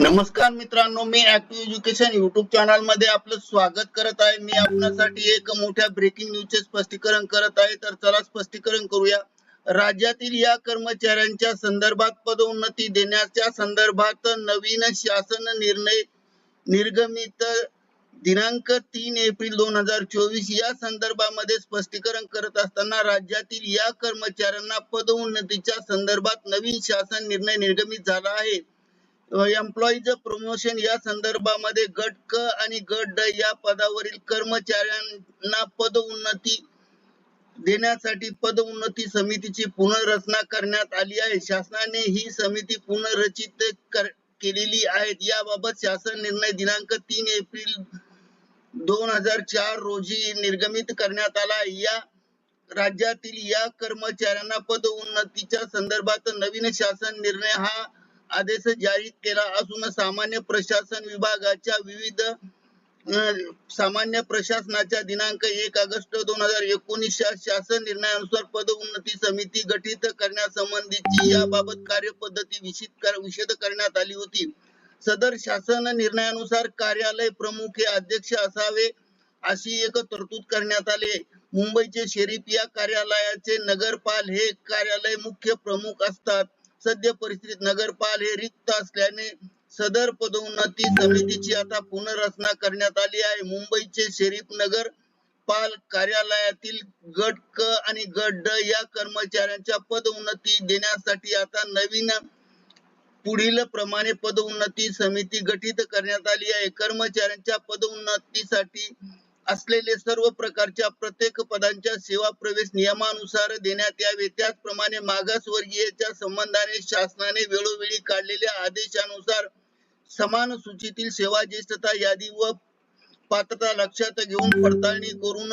नमस्कार मित्रांनो मी ऍक्टिव्ह एज्युकेशन युट्यूब चॅनलमध्ये आपलं स्वागत करत आहे. मी आपल्यासाठी एक मोठ्या ब्रेकिंग न्यूजचे स्पष्टीकरण करत आहे. तर चला स्पष्टीकरण करूया. राज्यातील या कर्मचाऱ्यांच्या संदर्भात पदोन्नती देण्याच्या संदर्भात नवीन शासन निर्णय निर्गमित दिनांक तीन एप्रिल दोन हजार चोवीस या संदर्भामध्ये स्पष्टीकरण करत असताना राज्यातील या कर्मचाऱ्यांना पदोन्नतीच्या संदर्भात नवीन शासन निर्णय निर्गमित झाला आहे. एम्प्लॉईज प्रमोशन या संदर्भामध्ये गट क आणि गट ड या पदावरील कर्मचाऱ्यांना पदोन्नती देण्यासाठी पदोन्नती समितीची पुनर्रचना करण्यात आली आहे. शासनाने ही समिती पुनर्रचित कर- केलेली आहे याबाबत शासन निर्णय दिनांक तीन एप्रिल दोन हजार चार रोजी निर्गमित करण्यात आला या राज्यातील या कर्मचाऱ्यांना पदोन्नतीच्या संदर्भात नवीन शासन निर्णय हा आदेश जारी केला असून सामान्य प्रशासन विभागाच्या विविध सामान्य प्रशासनाच्या दिनांक एक ऑगस्ट दोन हजार एकोणीस शासन निर्णयानुसार पदोन्नती समिती गठीत करण्यासंबंधीची याबाबत कार्यपद्धती विशित कर विषद करण्यात आली होती. सदर शासन निर्णयानुसार कार्यालय प्रमुख हे अध्यक्ष असावे अशी एक तरतूद करण्यात आली. मुंबईचे शरीफ या कार्यालयाचे नगरपाल हे कार्यालय मुख्य प्रमुख असतात. सद्य परिस्थितीत नगरपाल हे रिक्त असल्याने सदर पदोन्नती समितीची आता पुनर्रचना करण्यात आली आहे. मुंबईचे शरीफ नगर पाल कार्यालयातील गट क आणि गट ड या कर्मचाऱ्यांच्या पदोन्नती देण्यासाठी आता नवीन पुढील प्रमाणे पदोन्नती समिती गठीत करण्यात आली आहे. कर्मचाऱ्यांच्या पदोन्नतीसाठी असलेले सर्व प्रकारच्या प्रत्येक पदांच्या सेवा प्रवेश नियमानुसार देण्यात यावे. त्याचप्रमाणे मागासवर्गीयच्या संबंधाने शासनाने वेळोवेळी काढलेल्या आदेशानुसार समान सूचीतील सेवा ज्येष्ठता यादी व पात्रता लक्षात घेऊन पडताळणी करून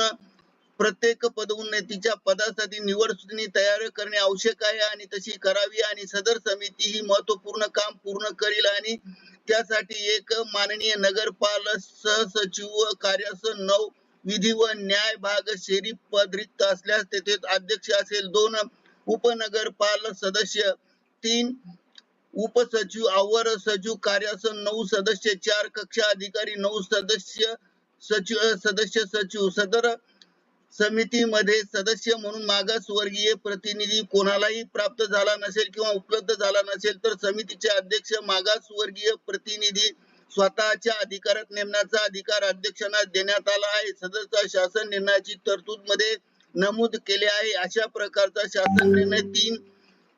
प्रत्येक पदोन्नतीच्या पदासाठी निवड सूचनी तयार करणे आवश्यक आहे आणि तशी करावी आणि सदर समिती ही महत्त्वपूर्ण काम पूर्ण करील आणि त्यासाठी एक माननीय नगरपाल सहसचिव कार्यास नऊ विधी व न्याय भाग शरीफ पद रिक्त असल्यास तेथे अध्यक्ष असेल. दोन उपनगरपाल सदस्य तीन उपसचिव आवर सचिव कार्यास नऊ सदस्य चार कक्षा अधिकारी नऊ सदस्य सचिव सदस्य सचिव सदर समितीमध्ये सदस्य म्हणून मागासवर्गीय प्रतिनिधी कोणालाही प्राप्त झाला नसेल किंवा उपलब्ध झाला नसेल तर समितीचे अध्यक्ष मागासवर्गीय प्रतिनिधी स्वतःच्या अधिकारात नेमण्याचा अधिकार अध्यक्षांना देण्यात आला आहे. सदरचा शासन निर्णयाची तरतूदमध्ये नमूद केले आहे. अशा प्रकारचा शासन निर्णय तीन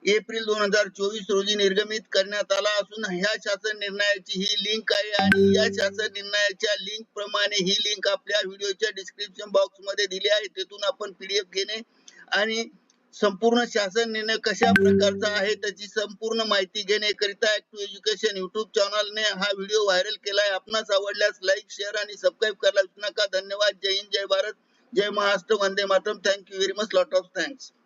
एप्रिल दोन हजार चोवीस रोजी निर्गमित करण्यात आला असून ह्या शासन निर्णयाची ही लिंक आहे आणि या शासन निर्णयाच्या लिंक प्रमाणे ही लिंक आपल्या व्हिडिओच्या डिस्क्रिप्शन बॉक्समध्ये दिली आहे. तेथून आपण पीडीएफ घेणे आणि संपूर्ण शासन निर्णय कशा प्रकारचा आहे त्याची संपूर्ण माहिती घेण्याकरिता ऍक्टिव्ह एज्युकेशन युट्यूब चॅनलने हा व्हिडिओ व्हायरल केलाय. आपणास आवडल्यास लाईक शेअर आणि सबस्क्राईब करायला विसरू नका. धन्यवाद. जय हिंद. जय भारत. जय महाराष्ट्र. वंदे Mataram. Thank you very much lot of thanks